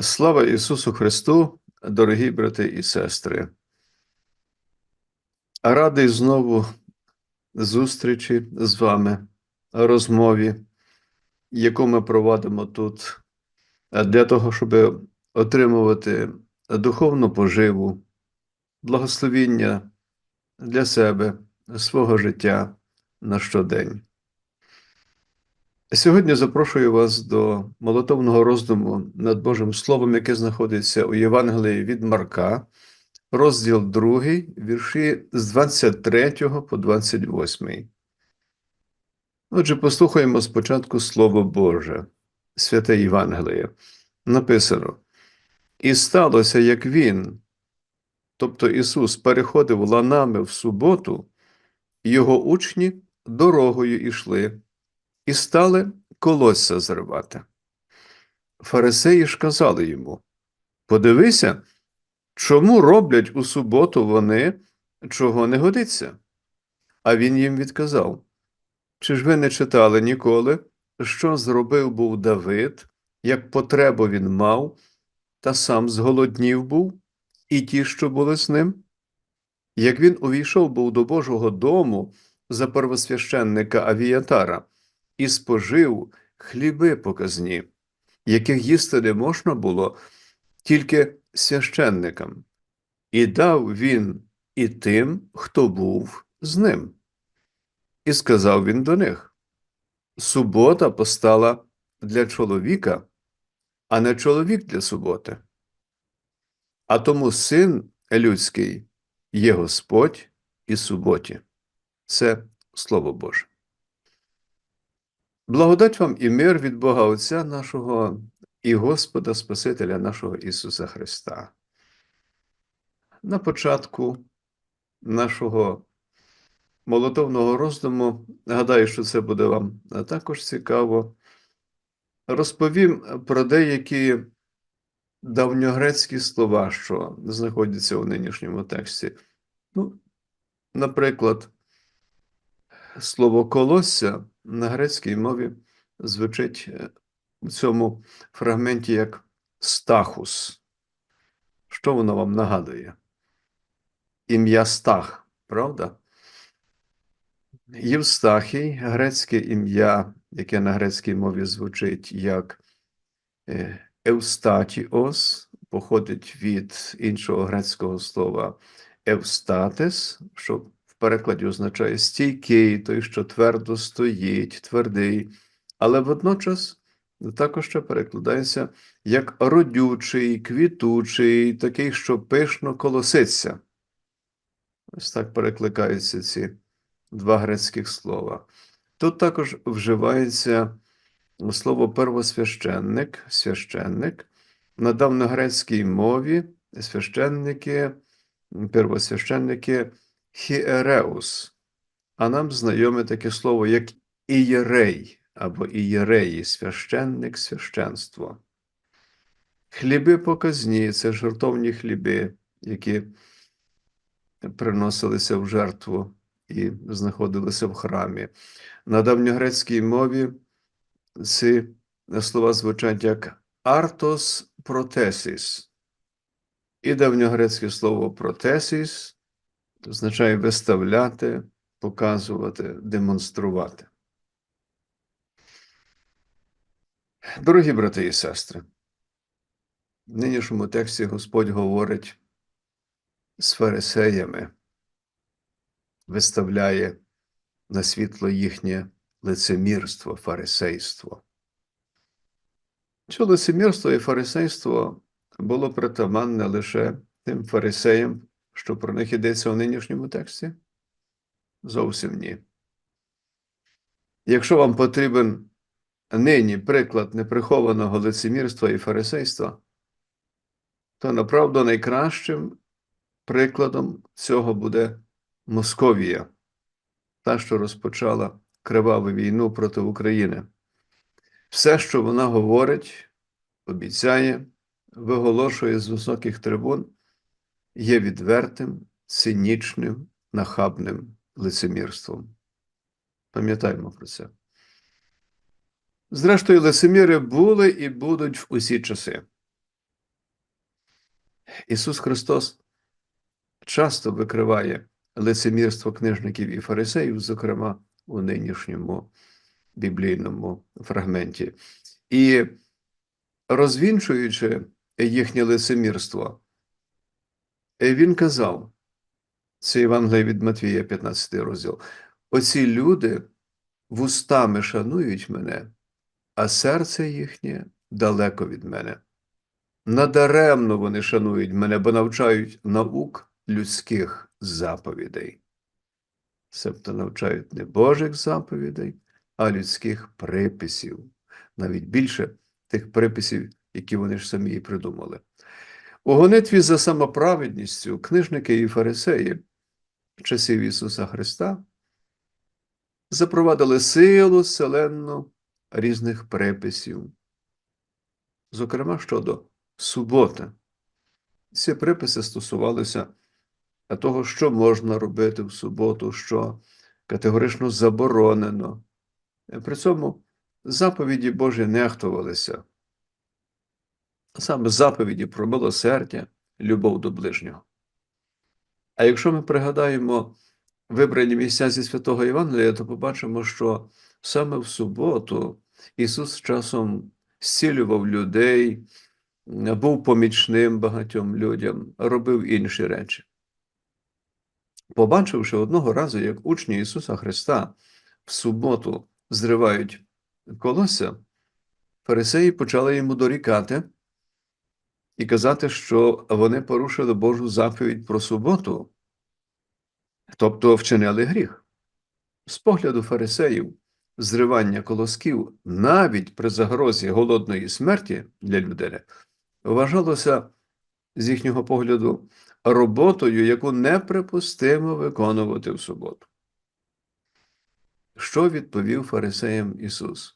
Слава Ісусу Христу, дорогі брати і сестри. Радий знову зустрічі з вами, розмові, яку ми проводимо тут для того, щоб отримувати духовну поживу, благословіння для себе, свого життя на щодень. Сьогодні запрошую вас до молитовного роздуму над Божим Словом, яке знаходиться у Євангелії від Марка, розділ 2, вірші з 23 по 28. Отже, послухаємо спочатку Слово Боже, святе Євангеліє. Написано: І сталося, як він, тобто Ісус, переходив ланами в суботу, його учні дорогою йшли і стали колосся зривати. Фарисеї ж казали йому: Подивися, чому роблять у суботу вони, чого не годиться? А він їм відказав: Чи ж ви не читали ніколи, що зробив був Давид, як потребу він мав, та сам зголоднів був, і ті, що були з ним? Як він увійшов був до Божого дому за первосвященника Авіятара, і спожив хліби показні, яких їсти не можна було тільки священникам, і дав він і тим, хто був з ним. І сказав він до них: Субота постала для чоловіка, а не чоловік для суботи. А тому син людський є Господь і суботі. Це Слово Боже. Благодать вам і мир від Бога Отця нашого і Господа Спасителя нашого Ісуса Христа. На початку нашого молотовного роздуму, гадаю, що це буде вам також цікаво, розповім про деякі давньогрецькі слова, що знаходяться у нинішньому тексті. Ну, Наприклад, слово колосся на грецькій мові звучить у цьому фрагменті як стахус. Що воно вам нагадує? Ім'я Стах, правда? Євстахій, грецьке ім'я, яке на грецькій мові звучить як Евстатіос, походить від іншого грецького слова Евстатес, що в перекладі означає стійкий, той, що твердо стоїть, твердий, але водночас також ще перекладається як родючий, квітучий, такий, що пишно колоситься. Ось так перекликаються ці два грецьких слова. Тут також вживається слово первосвященник, священник. На давньогрецькій мові священники, первосвященники хіереус, а нам знайоме таке слово, як ієрей або ієреї, священник, священство. Хліби показні це жертовні хліби, які приносилися в жертву і знаходилися в храмі. На давньогрецькій мові ці слова звучать як артос протесіс. І давньогрецьке слово протесіс означає виставляти, показувати, демонструвати. Дорогі брати і сестри, в нинішньому тексті Господь говорить з фарисеями, виставляє на світло їхнє лицемірство, фарисейство. Це лицемірство і фарисейство було притаманне лише тим фарисеям, що про них йдеться у нинішньому тексті? Зовсім ні. Якщо вам потрібен нині приклад неприхованого лицемірства і фарисейства, то направду найкращим прикладом цього буде Московія, та, що розпочала криваву війну проти України. Все, що вона говорить, обіцяє, виголошує з високих трибун, є відвертим, цинічним, нахабним лицемірством. Пам'ятаємо про це. Зрештою, лицеміри були і будуть в усі часи. Ісус Христос часто викриває лицемірство книжників і фарисеїв, зокрема у нинішньому біблійному фрагменті. І розвінчуючи їхнє лицемірство, він казав, це Євангеліє від Матвія, 15 розділ. Оці люди вустами шанують мене, а серце їхнє далеко від мене. Надаремно вони шанують мене, бо навчають наук людських заповідей. Себто навчають не Божих заповідей, а людських приписів, навіть більше тих приписів, які вони ж самі і придумали. У гонитві за самоправедністю книжники і фарисеї часів Ісуса Христа запровадили силу селенну різних приписів, зокрема щодо суботи. Ці приписи стосувалися того, що можна робити в суботу, що категорично заборонено. При цьому заповіді Божі нехтувалися. Саме заповіді про милосердя, любов до ближнього. А якщо ми пригадаємо вибрані місця зі святого Євангелія, то побачимо, що саме в суботу Ісус часом зцілював людей, був помічним багатьом людям, робив інші речі. Побачивши одного разу, як учні Ісуса Христа в суботу зривають колося, фарисеї почали йому дорікати і казати, що вони порушили Божу заповідь про суботу, тобто вчинили гріх. З погляду фарисеїв, зривання колосків навіть при загрозі голодної смерті для людини вважалося з їхнього погляду роботою, яку неприпустимо виконувати в суботу. Що відповів фарисеям Ісус?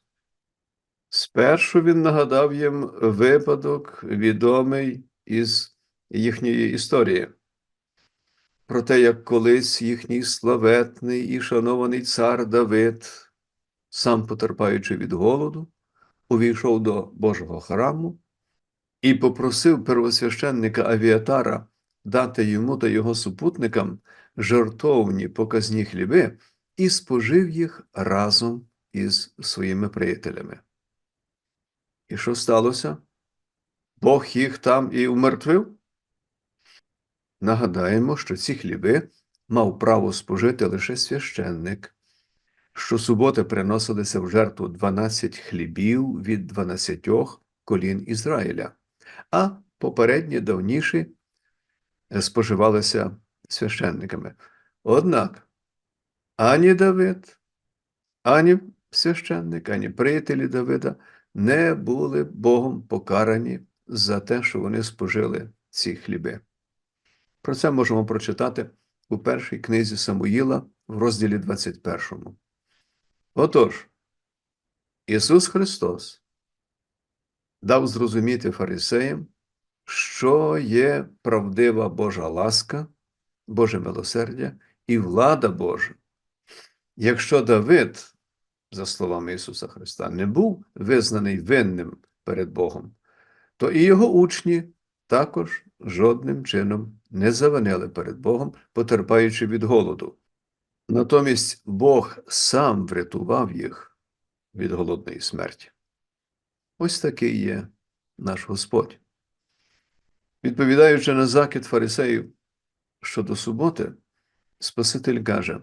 Спершу Він нагадав їм випадок, відомий із їхньої історії, про те, як колись їхній славетний і шанований цар Давид, сам потерпаючи від голоду, увійшов до Божого храму і попросив первосвященника Авіатара дати йому та його супутникам жертовні показні хліби і спожив їх разом із своїми приятелями. І що сталося? Бог їх там і умертвив? Нагадаємо, що ці хліби мав право спожити лише священник, що суботи приносилися в жертву 12 хлібів від 12 колін Ізраїля, а попередні давніші споживалися священниками. Однак ані Давид, ані священник, ані приятелі Давида не були Богом покарані за те, що вони спожили ці хліби. Про це можемо прочитати у першій книзі Самуїла в розділі 21. Отож, Ісус Христос дав зрозуміти фарисеям, що є правдива Божа ласка, Боже милосердя і влада Божа. Якщо Давид, за словами Ісуса Христа, не був визнаний винним перед Богом, то і його учні також жодним чином не завинили перед Богом, потерпаючи від голоду. Натомість Бог сам врятував їх від голодної смерті. Ось такий є наш Господь. Відповідаючи на закид фарисеїв щодо суботи, Спаситель каже: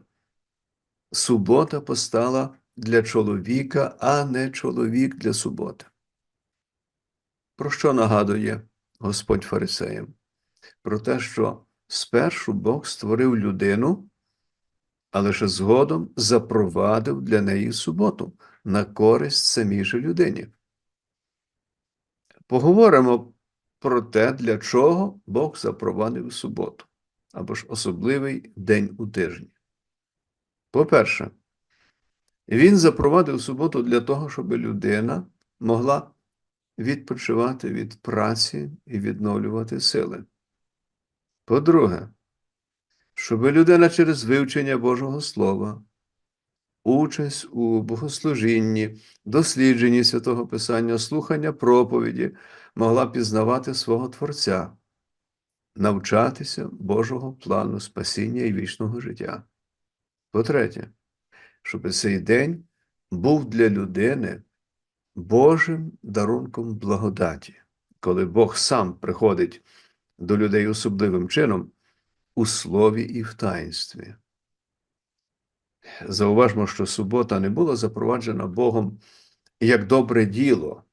субота постала для чоловіка, а не чоловік для суботи. Про що нагадує Господь фарисеям? Про те, що спершу Бог створив людину, а лише згодом запровадив для неї суботу на користь самій же людині. Поговоримо про те, для чого Бог запровадив суботу або ж особливий день у тижні. По-перше, він запровадив суботу для того, щоб людина могла відпочивати від праці і відновлювати сили. По-друге, щоб людина через вивчення Божого Слова, участь у богослужінні, дослідженні святого Писання, слухання проповіді могла пізнавати свого Творця, навчатися Божого плану спасіння і вічного життя. По-третє, щоб цей день був для людини Божим дарунком благодаті, коли Бог сам приходить до людей особливим чином у слові і в таїнстві. Зауважмо, що субота не була запроваджена Богом як добре діло,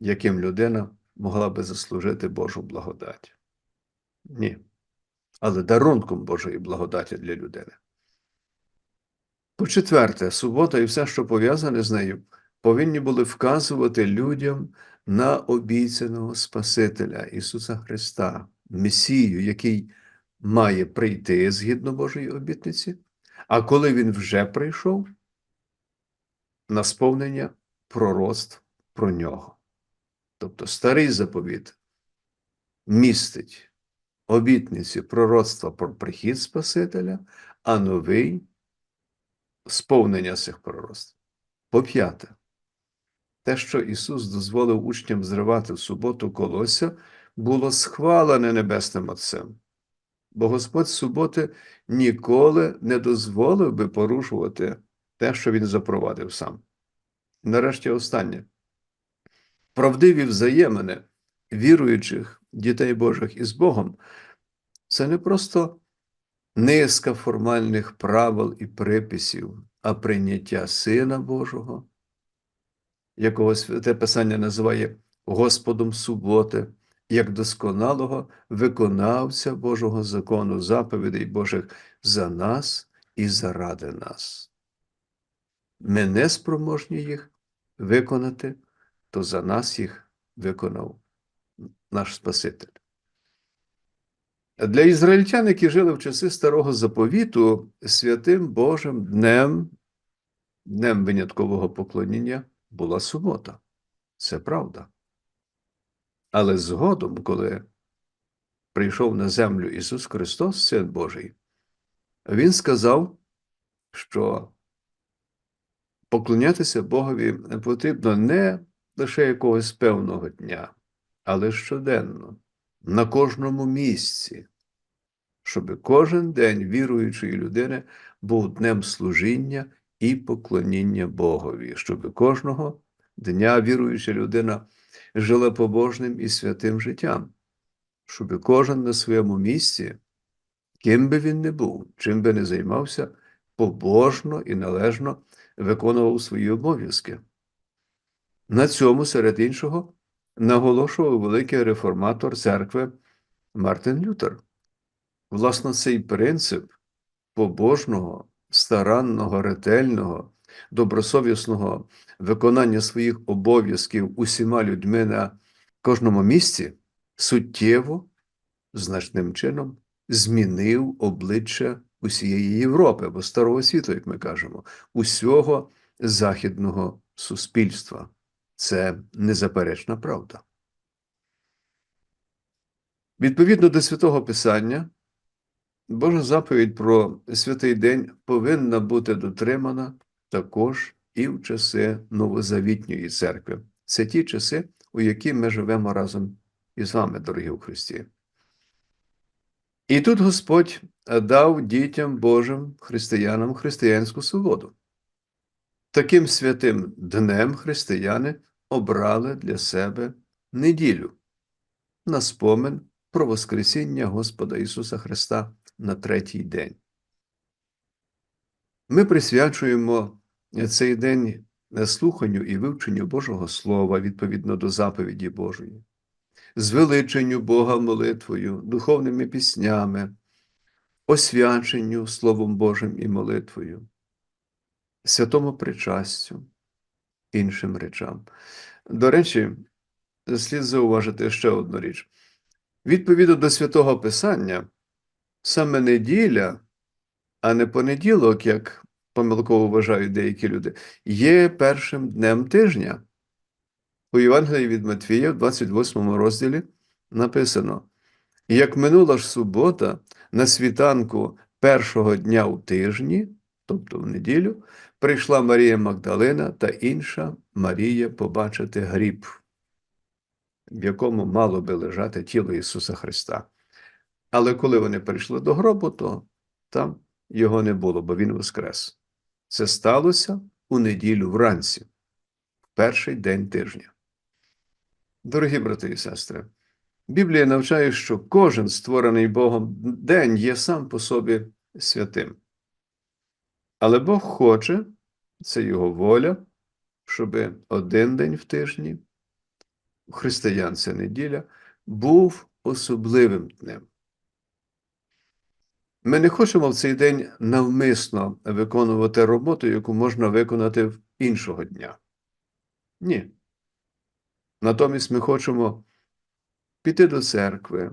яким людина могла би заслужити Божу благодать. Ні. Але дарунком Божої благодаті для людини. По-четверте, субота і все, що пов'язане з нею, повинні були вказувати людям на обіцяного Спасителя Ісуса Христа, Месію, який має прийти згідно Божої обітниці, а коли Він вже прийшов, на сповнення пророцтв про нього. Тобто старий заповіт містить обітниці пророцтва про прихід Спасителя, а новий сповнення цих пророцтв. По п'яте, те, що Ісус дозволив учням зривати в суботу колося, було схвалене Небесним Отцем. Бо Господь суботи ніколи не дозволив би порушувати те, що Він запровадив сам. Нарешті останнє. Правдиві взаємини віруючих дітей Божих із Богом це не просто низка формальних правил і приписів, а прийняття Сина Божого, якого Святе Писання називає Господом суботи, як досконалого виконавця Божого закону, заповідей Божих за нас і заради нас. Ми не спроможні їх виконати, то за нас їх виконав наш Спаситель. Для ізраїльтян, які жили в часи Старого Заповіту, святим Божим днем, днем виняткового поклоніння була субота. Це правда. Але згодом, коли прийшов на землю Ісус Христос, Син Божий, Він сказав, що поклонятися Богові потрібно не лише якогось певного дня, але щоденно, на кожному місці, щоб кожен день віруючої людини був днем служіння і поклоніння Богові, щоб кожного дня віруюча людина жила побожним і святим життям, щоб кожен на своєму місці, ким би він не був, чим би не займався, побожно і належно виконував свої обов'язки. На цьому, серед іншого, наголошував великий реформатор церкви Мартин Лютер. Власне, цей принцип побожного, старанного, ретельного, добросовісного виконання своїх обов'язків усіма людьми на кожному місці суттєво, значним чином змінив обличчя усієї Європи або Старого світу, як ми кажемо, усього західного суспільства. Це незаперечна правда. Відповідно до святого Писання, Божа заповідь про святий день повинна бути дотримана також і в часи Новозавітньої церкви. Це ті часи, у які ми живемо разом із вами, дорогі у Христі. І тут Господь дав дітям Божим християнам християнську свободу. Таким святим днем християни обрали для себе неділю на спомин про Воскресіння Господа Ісуса Христа на третій день. Ми присвячуємо цей день слуханню і вивченню Божого Слова відповідно до заповіді Божої, звеличенню Бога молитвою, духовними піснями, освяченню Словом Божим і молитвою, святому причастю, іншим речам. До речі, слід зауважити ще одну річ. Відповідно до святого Писання, саме неділя, а не понеділок, як помилково вважають деякі люди, є першим днем тижня. У Євангелії від Матвія, в 28 розділі, написано: як минула ж субота на світанку першого дня у тижні, тобто в неділю, прийшла Марія Магдалина та інша Марія побачити гріб, в якому мало би лежати тіло Ісуса Христа. Але коли вони прийшли до гробу, то там його не було, бо він воскрес. Це сталося у неділю вранці, в перший день тижня. Дорогі брати і сестри, Біблія навчає, що кожен створений Богом день є сам по собі святим. Але Бог хоче, це його воля, щоб один день в тижні, у християн це неділя, був особливим днем. Ми не хочемо в цей день навмисно виконувати роботу, яку можна виконати в іншого дня. Ні. Натомість ми хочемо піти до церкви,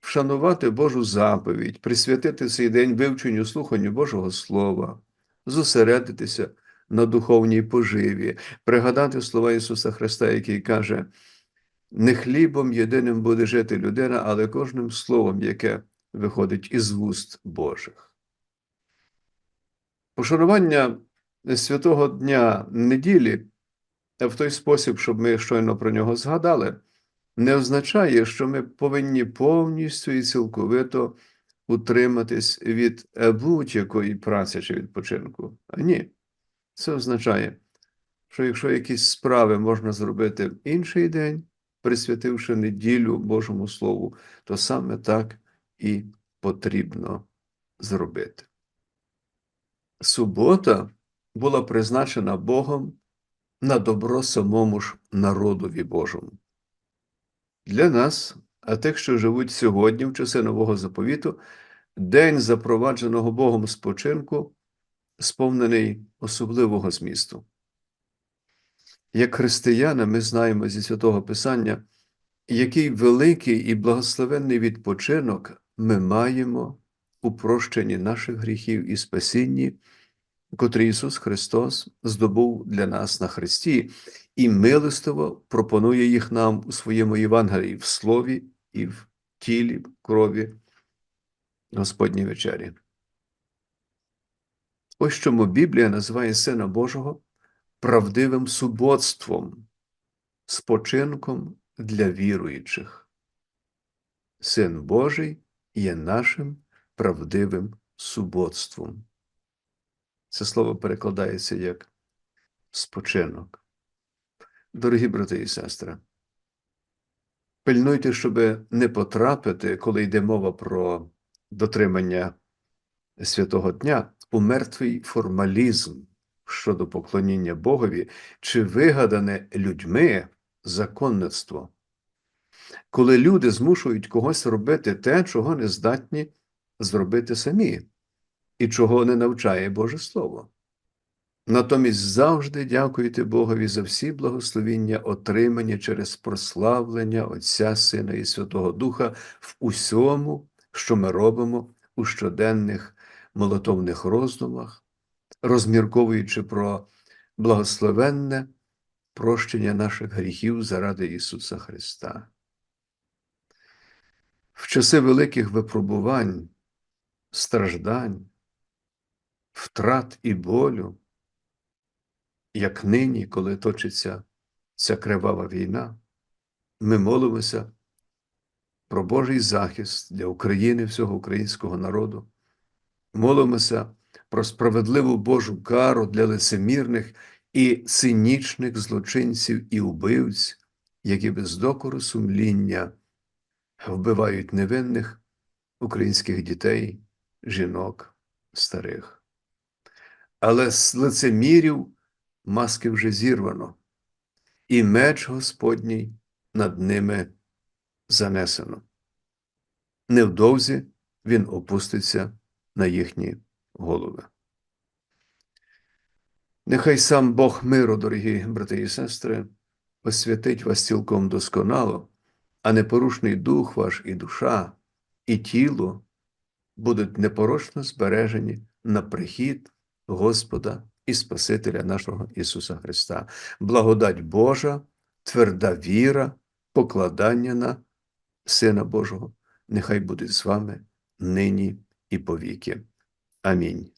вшанувати Божу заповідь, присвятити цей день вивченню слуханню Божого Слова, зосередитися на духовній поживі, пригадати слова Ісуса Христа, який каже: не хлібом єдиним буде жити людина, але кожним словом, яке виходить із вуст Божих. Пошанування святого дня неділі в той спосіб, щоб ми щойно про нього згадали, не означає, що ми повинні повністю і цілковито утриматись від будь-якої праці чи відпочинку. А ні. Це означає, що якщо якісь справи можна зробити в інший день, присвятивши неділю Божому Слову, то саме так і потрібно зробити. Субота була призначена Богом на добро самому ж народові Божому. Для нас, а тих, що живуть сьогодні, в часи нового заповіту, день запровадженого Богом спочинку, сповнений особливого змісту. Як християни, ми знаємо зі святого Писання, який великий і благословенний відпочинок ми маємо у прощенні наших гріхів і спасінні, котрий Ісус Христос здобув для нас на Христі, і милистово пропонує їх нам у своєму Євангелії в слові і в тілі, в крові Господній вечері. Ось чому Біблія називає Сина Божого правдивим суботством, спочинком для віруючих. Син Божий є нашим правдивим суботством. Це слово перекладається як спочинок. Дорогі брати і сестри, пильнуйте, щоб не потрапити, коли йде мова про дотримання святого дня, у мертвий формалізм щодо поклоніння Богові чи вигадане людьми законництво. Коли люди змушують когось робити те, чого не здатні зробити самі, і чого не навчає Боже Слово. Натомість завжди дякуйте Богові за всі благословіння, отримані через прославлення Отця Сина і Святого Духа в усьому, що ми робимо у щоденних молотовних роздумах, розмірковуючи про благословенне прощення наших гріхів заради Ісуса Христа. В часи великих випробувань, страждань, втрат і болю, як нині, коли точиться ця кривава війна, ми молимося про Божий захист для України, всього українського народу, молимося про справедливу Божу кару для лицемірних і цинічних злочинців і убивць, які без докору сумління вбивають невинних українських дітей, жінок, старих. Але з лицемірів маски вже зірвано, і меч Господній над ними занесено. Невдовзі він опуститься на їхні голови. Нехай сам Бог миру, дорогі брати і сестри, освятить вас цілком досконало, а непорушний дух ваш і душа, і тіло будуть непорочно збережені на прихід Господа і Спасителя нашого Ісуса Христа. Благодать Божа, тверда віра, покладання на Сина Божого, нехай буде з вами нині і повіки. Амінь.